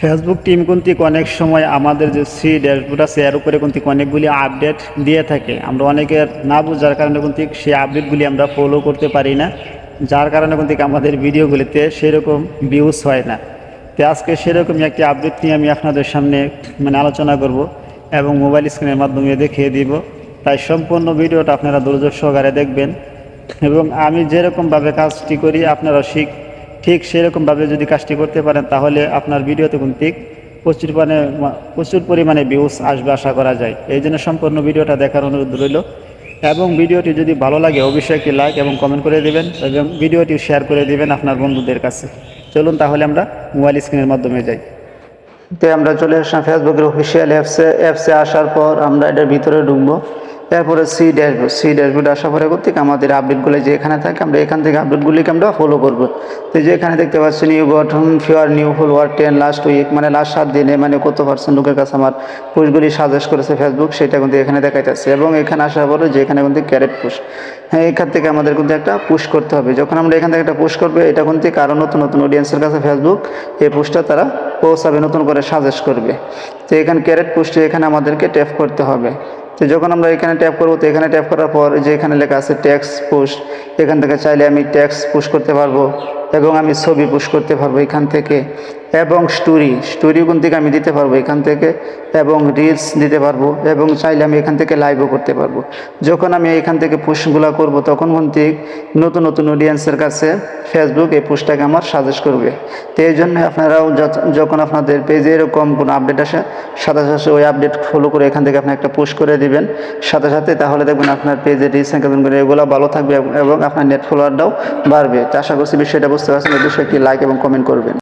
Facebook team কর্তৃক অনেক সময় আমাদের যে সি ড্যাশবোর্ড আছে, এর উপরে কর্তৃক অনেকগুলি আপডেট দিয়ে থাকে। আমরা অনেকের না বোঝার কারণে কর্তৃক সেই আপডেটগুলি আমরা ফলো করতে পারি না। যার কারণে কর্তৃক আমাদের ভিডিওগুলিতে সেরকম ভিউজ হয় না। তো আজকে সেরকমই একটি আপডেট নিয়ে আমি আপনাদের সামনে মানে আলোচনা করব এবং মোবাইল স্ক্রিনের মাধ্যমে দেখিয়ে দিব। তাই সম্পূর্ণ ভিডিওটা আপনারা ধৈর্য সহকারে দেখবেন এবং আমি যেরকমভাবে কাজটি করি আপনারা শিখ ঠিক সেরকমভাবে যদি কাজটি করতে পারেন, তাহলে আপনার ভিডিওতে কিন্তু প্রচুর পরিমাণে প্রচুর পরিমাণে ভিউজ আসবে আশা করা যায়। এই জন্য সম্পূর্ণ ভিডিওটা দেখার অনুরোধ রইল। এবং ভিডিওটি যদি ভালো লাগে, অবশ্যই একটি লাইক এবং কমেন্ট করে দিবেন এবং ভিডিওটি শেয়ার করে দিবেন আপনার বন্ধুদের কাছে। চলুন তাহলে আমরা মোবাইল স্ক্রিনের মাধ্যমে যাই। তো আমরা চলে আসলাম ফেসবুকের অফিসিয়াল অ্যাপসে অ্যাপসে আসার পর আমরা এটার ভিতরে ঢুকবো। এরপরে সি ড্যাশবোর্ড সি ড্যাশবোর্ড আসার পরে করতে আমাদের আপডেটগুলো যে এখানে থাকে, আমরা এখান থেকে আপডেটগুলিকে আমরা ফলো করব। তো যে এখানে দেখতে পাচ্ছি নিউ গঠন ফিওর নিউ ফুল ওয়ার টেন লাস্ট উইক মানে লাস্ট সাত দিনে মানে কত পার্সেন্ট লোকের কাছে আমার পোস্টগুলি সাজেস্ট করেছে ফেসবুক সেটা কিন্তু এখানে দেখাইতেছে। এবং এখানে আসার পরে যে এখানে কিন্তু ক্যারেট পুশ হ্যাঁ এখান থেকে আমাদের কিন্তু একটা পুশ করতে হবে। যখন আমরা এখান থেকে একটা পুশ করব, এটা কিন্তু আরও নতুন নতুন অডিয়েন্সের কাছে ফেসবুক এই পুশটা তারা পৌঁছাবে, নতুন করে সাজেস্ট করবে। তো এখানে ক্যারেট পুশটি এখানে আমাদেরকে ট্যাপ করতে হবে। তো যখন আমরা এখানে ট্যাপ করব, তো এখানে ট্যাপ করার পর যে এখানে লেখা আছে ট্যাক্স পুশ এখান থেকে চাইলে আমি ট্যাক্স পুশ করতে পারব। এবং আমি ছবি পুশ করতে পারব এখান থেকে, এবং স্টোরি স্টোরিও কোন থেকে আমি দিতে পারব এখান থেকে, এবং রিলস দিতে পারব, এবং চাইলে আমি এখান থেকে লাইভও করতে পারব। যখন আমি এখান থেকে পুশগুলো করব, তখন কিন্তু নতুন নতুন অডিয়েন্সের কাছে ফেসবুক এই পুশটাকে আমার সাজেস্ট করবে। তো এই জন্য আপনারাও যখন আপনাদের পেজে এরকম কোনো আপডেট আসে, সাথে সাথে ওই আপডেট ফলো করে এখান থেকে আপনি একটা পুশ করে দিবেন। সাথে সাথে তাহলে দেখবেন আপনার পেজে রিচ এঙ্গেজমেন্ট এগুলো ভালো থাকবে এবং আপনার নেট ফলোয়ারটাও বাড়বে। তো আশা করছি বিষয়টা বুঝতে আছেন অবশ্যই একটি লাইক এবং কমেন্ট করবেন।